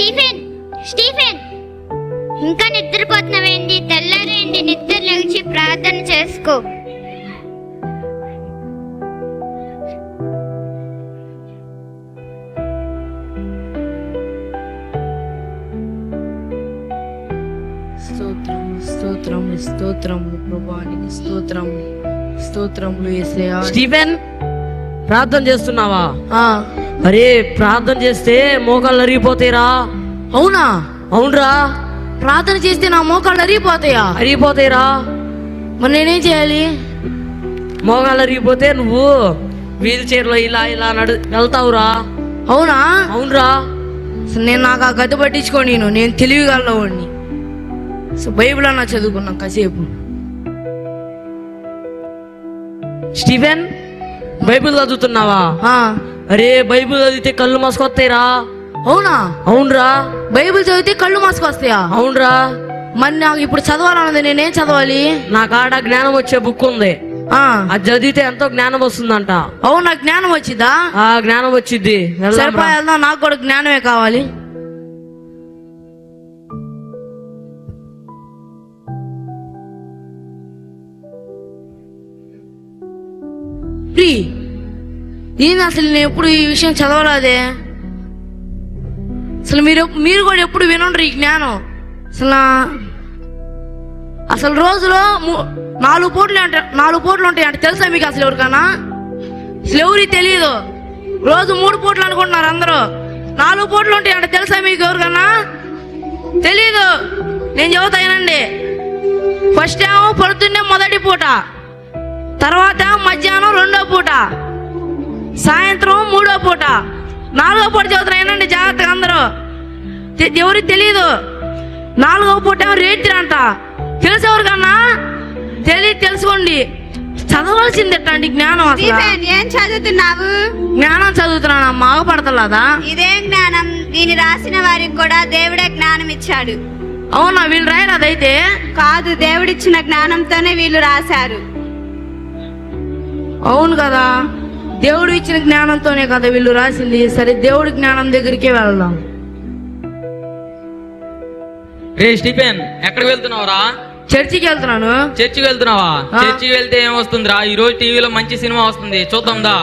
Stephen Stephen. ఇంకా నిద్రపోతున్నావేంటి? తెల్లారేంటి? నిద్ర లేచి ప్రార్థన చేసుకో. స్తోత్రం స్తోత్రం స్తోత్రం ప్రభానికి స్తోత్రం. స్తోత్రములు ఏసయ్యా స్టీఫెన్ ప్రార్థన చేస్తున్నావా? ఆ, అరే ప్రార్థన చేస్తే మోకాళ్ళు అరిగిపోతాయిరా. అవునా? అవునరా. ప్రార్థన చేస్తే నా మోకాళ్ళు అరిగిపోతాయా? అరిగిపోతాయిరా. మరి నేనేం చేయాలి? మోకాళ్ళు అరిగిపోతే నువ్వు వీల్ చైర్లో ఇలా ఇలా నడు వెళ్తావురా అవునా? అవునరా. నేను నాకు ఆ గది పట్టించుకో నేను నేను తెలివిగలవాడిని సో బైబిల్ అన్నా చదువుకున్నాం కాసేపు. స్టీఫెన్ బైబిల్ చదువుతున్నావా? అరే బైబిల్ చదివితే కళ్ళు మసుకొస్తాయిరా. అవునా? అవునరా. బైబిల్ చదివితే కళ్ళు మాసుకొస్తాయా? అవునరా. మరి నాకు ఇప్పుడు చదవాలన్నది నేనేం చదవాలి? నా కాడ జ్ఞానం వచ్చే బుక్ ఉంది. ఆ, అది చదివితే ఎంతో జ్ఞానం వస్తుందంట. అవును నాకు జ్ఞానం వచ్చిందా? ఆ జ్ఞానం వచ్చింది సరిపా వెళ్దాం. నాకు కూడా జ్ఞానమే కావాలి. ప్రీ. ఏంది అసలు నేను ఎప్పుడు ఈ విషయం చదవలేదే అసలు మీరు మీరు కూడా ఎప్పుడు వినండ్రు ఈ జ్ఞానం? అసలు అసలు రోజులో నాలుగు పూటలు అంటే నాలుగు పూటలు ఉంటాయి అంటే తెలుసా మీకు అసలు ఎవరికన్నా? అసలు ఎవరికి తెలియదు రోజు మూడు పూటలు అనుకుంటున్నారు అందరూ. నాలుగు పూటలు ఉంటాయి అంటే తెలుసా మీకు ఎవరికన్నా? తెలీదు. నేను చెబుతాయనండి ఫస్ట్ ఏమో పొద్దున్నే మొదటి పూట తర్వాత మధ్యాహ్నం రెండో పూట. సాయంత్రం మూడో పూట. నాలుగో పూట చదువుతున్నాయనండి జాగ్రత్తగా అందరూ. ఎవరికి తెలియదు నాలుగో పూట రేత్రి అంట తెలుసు ఎవరికన్నా తెలియదు తెలుసుకోండి. చదవాల్సింది అండి జ్ఞానం ఏం చదువుతున్నావు? జ్ఞానం చదువుతున్నాను? మాగపడతలేదా? ఇదే జ్ఞానం? దీని రాసిన వారికి కూడా దేవుడే జ్ఞానం ఇచ్చాడు. అవునా? వీళ్ళు రాయరు అదైతే? కాదు దేవుడిచ్చిన జ్ఞానంతోనే వీళ్ళు రాశారు. అవును కదా. దేవుడు ఇచ్చిన జ్ఞానంతోనే కదా వీళ్ళు రాసింది. సరే దేవుడి జ్ఞానం దగ్గరికే వెళ్దాం. రే స్టీఫెన్ ఎక్కడికి వెళ్తున్నావురా? చర్చికి వెళ్తున్నాను. చర్చికి వెళ్తున్నావా. చర్చికి వెళ్తే ఏమొస్తుందిరా? ఈ రోజు టీవీలో మంచి సినిమా వస్తుంది. చూద్దాందా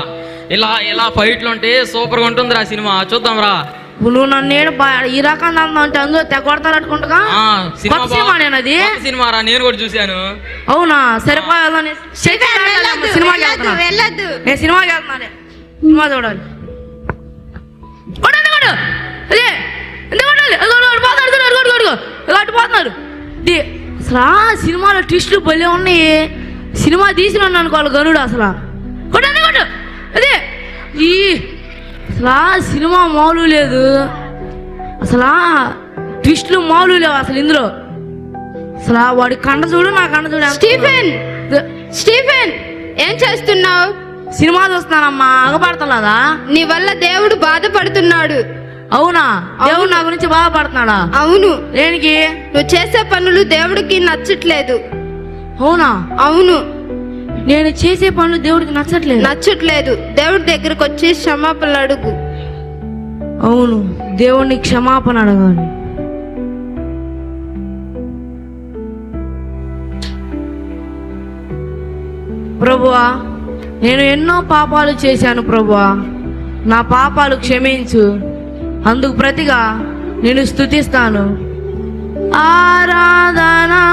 ఇలా ఇలా ఫైట్లు ఉంటే సూపర్గా ఉంటుందిరా సినిమా. చూద్దాం రా నువ్వు నన్ను నేను బా- ఈ రకంగా అందా అంటే అందులో తెగొడతారనుకుంటా ఆ, సినిమా నేనది సినిమా రా నేను కూడా చూశాను. అవునా? సరిపా వెళ్దాం నేను చర్చికి స్టీఫెన్ వెళ్ళాలి, వెళ్ళొద్దు, సినిమాకి వెళ్ళొద్దు, వెళ్తున్నా వెళ్ళొద్దు. నేను సినిమాకి వెళ్తున్నానే సినిమా చూడాలి. అదే ఎందుకు కొట్టాలి? అదిగో, అదిగో, అటు పోతున్నారు, అసలు సినిమాలో ట్విస్టులు భలే ఉన్నాయి. సినిమా తీసిన అనుకోవాలి గనుడు అసలు. కొట్టు కొట్టు. అదే ఈ అసలు ఆ సినిమా మామూలు లేదు. అసలు ట్విస్టులు మామూలు లేవు అసలు ఇందులో. అసలు వాడి కండ చూడు నా కండ చూడు. స్టీఫెన్! స్టీఫెన్! ఏం చేస్తున్నావు? సినిమా చూస్తున్నానమ్మా అగపడతలేదా నీ వల్ల దేవుడు బాధపడుతున్నాడు. అవునా. దేవుడు నా గురించి బాధపడుతున్నాడా? అవును. దేనికి? నువ్వు చేసే పనులు దేవుడికి నచ్చట్లేదు. అవునా? అవును. నేను చేసే పనులు దేవుడికి నచ్చట్లేదు. నచ్చట్లేదు. దేవుడి దగ్గరకు వచ్చి క్షమాపణలు అడుగు. అవును దేవుడిని క్షమాపణ అడగాలి. ప్రభువా నేను ఎన్నో పాపాలు చేశాను ప్రభువా. నా పాపాలు క్షమించు. అందుకు ప్రతిగా నేను యో. ఆరాధన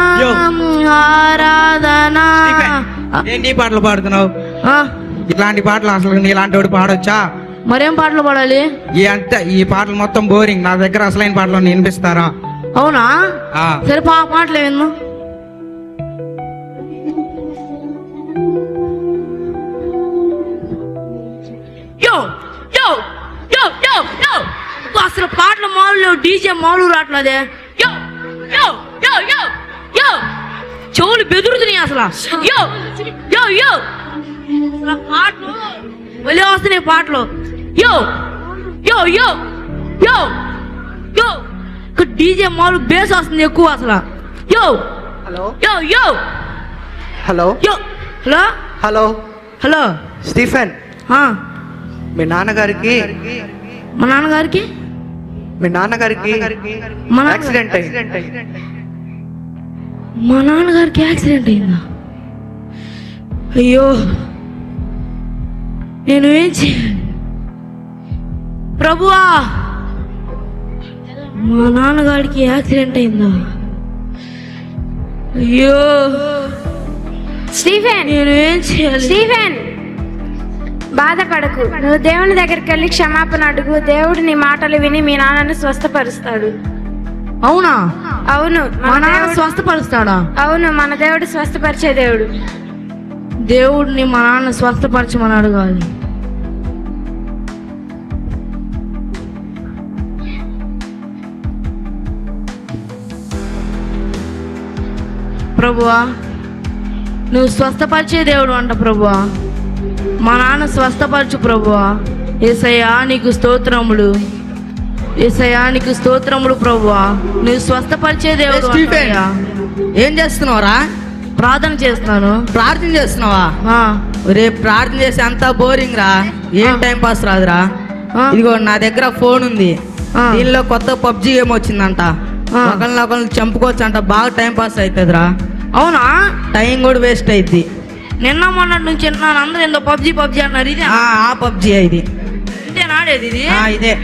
ఏంటి పాటలు పాడుతున్నావు? ఇట్లాంటి పాటలు అసలు నీలాంటి వాడు పాడొచ్చా? మరేం పాటలు పాడాలి? ఈ అంత ఈ పాటలు మొత్తం బోరింగ్. నా దగ్గర అసలైన పాటలు వినిపిస్తారా? అవునా? సరే పా పాటలు విందాం. యో యో యో యో యో. అసలు పాటలు మామూలు డీజే మామూలు రావట్లేదే. చెవులు బెదురుతున్నాయి అసలు. యో యో యో. అసలు పాటలు. వెళ్ళి వస్తున్నాయి పాటలు. యో యో యో యో యో. డీజే మామూలు బేస్ వస్తుంది ఎక్కువ అసలు. యో hello. Yo yo. Hello. Yo hello. Hello. Hello. Stephen. మీ నాన్నగారికి. మా నాన్నగారికి? మీ నాన్నగారికి మన- యాక్సిడెంట్ అయింది. మా నాన్నగారికి యాక్సిడెంట్ అయిందా? అయ్యో నేను ఏం చేయాలి? ప్రభువా మా నాన్నగారికి యాక్సిడెంట్ అయిందా? అయ్యో స్టీఫెన్ నేను ఏం చేయాలి? స్టీఫెన్ బాధపడకు. నువ్వు దేవుని దగ్గరికి వెళ్ళి క్షమాపణ అడుగు. దేవుడు నీ మాటలు విని మీ నాన్నను స్వస్థపరుస్తాడు. అవునా? అవును మా మన నాన్న స్వస్థపరుస్తాడా? అవును మన దేవుడు స్వస్థపరిచే దేవుడు. దేవుడిని మా నాన్న స్వస్థపరచమని అడగాలి. ప్రభువా నువ్వు స్వస్థపరిచే దేవుడు అంట ప్రభువా. మా నాన్న స్వస్థపరచు ప్రభువా. ఏసయ్యా నీకు స్తోత్రములు. ఏసయ్యా నీకు స్తోత్రములు ప్రభువా. నువ్వు స్వస్థపరిచే దేవుడు. ఏం చేస్తున్నావురా? ప్రార్థన చేస్తున్నాను. ప్రార్థన చేస్తున్నావా? ఆ, రే ప్రార్థన చేసి అంతా బోరింగ్ రా. ఏం. టైం పాస్ రాదురా. ఇదిగో నా దగ్గర ఫోన్ ఉంది. దీనిలో కొత్త పబ్జి గేమ్ వచ్చిందంట. ఒకరిని ఒకరిని చంపుకోవచ్చు అంట బాగా టైం పాస్ అవుతుందిరా అవునా? టైం కూడా వేస్ట్ అయింది నిన్న మొన్నటి నుంచి అందరూ ఏందో పబ్జి పబ్జి అన్నారు ఇదే? ఆ పబ్జి ఇది. ఇదే నాడేది ఇది? ఇదే.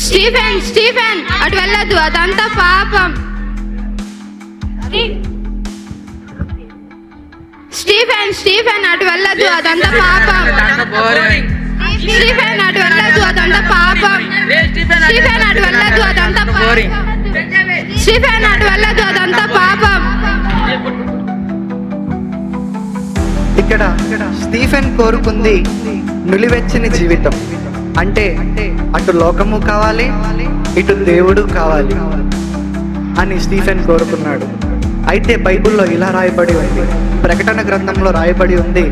స్టీఫెన్ స్టీఫెన్ అటు వెళ్ళదు అదంతా పాపం. స్టీఫెన్ స్టీఫెన్ అటు వెళ్ళదు అదంతా పాపం. స్టీఫెన్ అటు వెళ్ళదు అదంతా పాపం. స్టీఫెన్ అటు వెళ్ళదు అదంతా పాపం స్టీఫెన్ అటు వెళ్ళదు అదంతా పాపం. ఇక్కడ స్టీఫెన్ కోరుకుంది నులివెచ్చని జీవితం. అంటే అటు లోకము కావాలి ఇటు దేవుడు కావాలి అని స్టీఫెన్ కోరుకున్నాడు. అయితే బైబిల్లో ఇలా రాయబడి ఉంది. ప్రకటన గ్రంథంలో రాయబడి ఉంది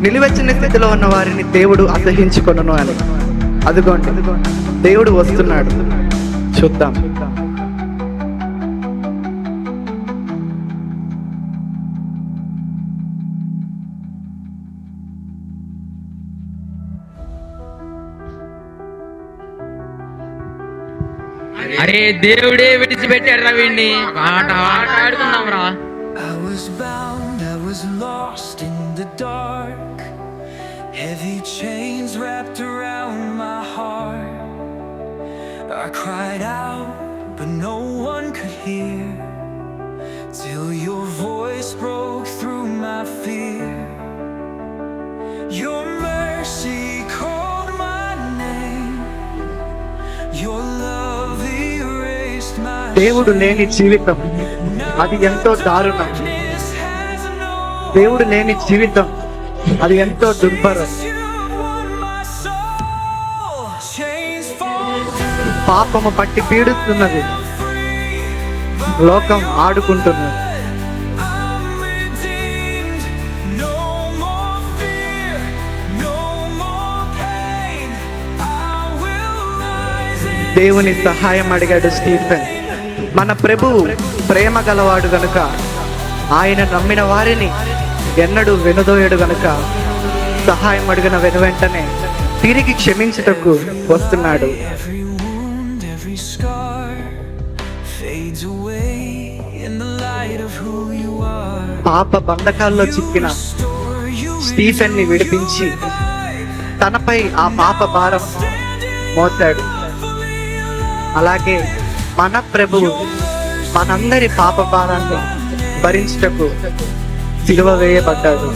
నిలువెచ్చని స్థితిలో ఉన్న వారిని దేవుడు అసహించుకొనను అని. అదిగోండి దేవుడు వస్తున్నాడు. చూద్దాం. అరే దేవుడే విడిచిపెట్టాడు రా వీడిని ఆట ఆట ఆడుకుందాం రా I was bound, I was lost in the dark. దేవుడు లేని జీవితం అది ఎంతో దారుణం. దేవుడు లేని జీవితం అది ఎంతో దుర్భరం. పాపము పట్టి పీడుతున్నది లోకం ఆడుకుంటున్నది. దేవుని సహాయం అడిగాడు స్టీఫెన్. మన ప్రభువు ప్రేమ గలవాడు గనుక ఆయన నమ్మిన వారిని ఎన్నడూ వెనుదోయడు గనుక సహాయం అడిగిన వెను వెంటనే తిరిగి క్షమించుటకు వస్తున్నాడు. పాప బంధకాల్లో చిక్కిన స్టీఫెన్ని విడిపించి తనపై ఆ పాప భారం మోసాడు అలాగే మన ప్రభువు మనందరి పాప భారాన్ని భరించటకు సిలువ వేయబడ్డాడు.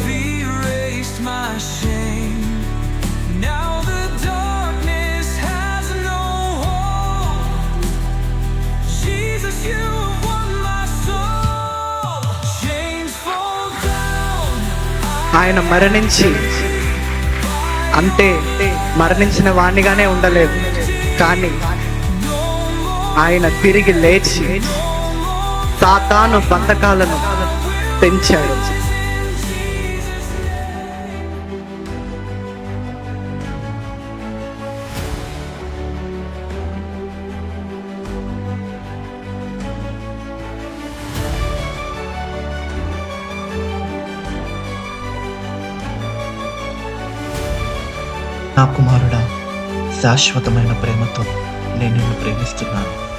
ఆయన మరణించి అంటే మరణించిన వాణ్ణిగానే ఉండలేదు కానీ ఆయన తిరిగి లేచి సాతాను బంధకాలను పెంచాడు నా కుమారుడా శాశ్వతమైన ప్రేమతో నేను నిన్ను ప్రేమిస్తున్నాను.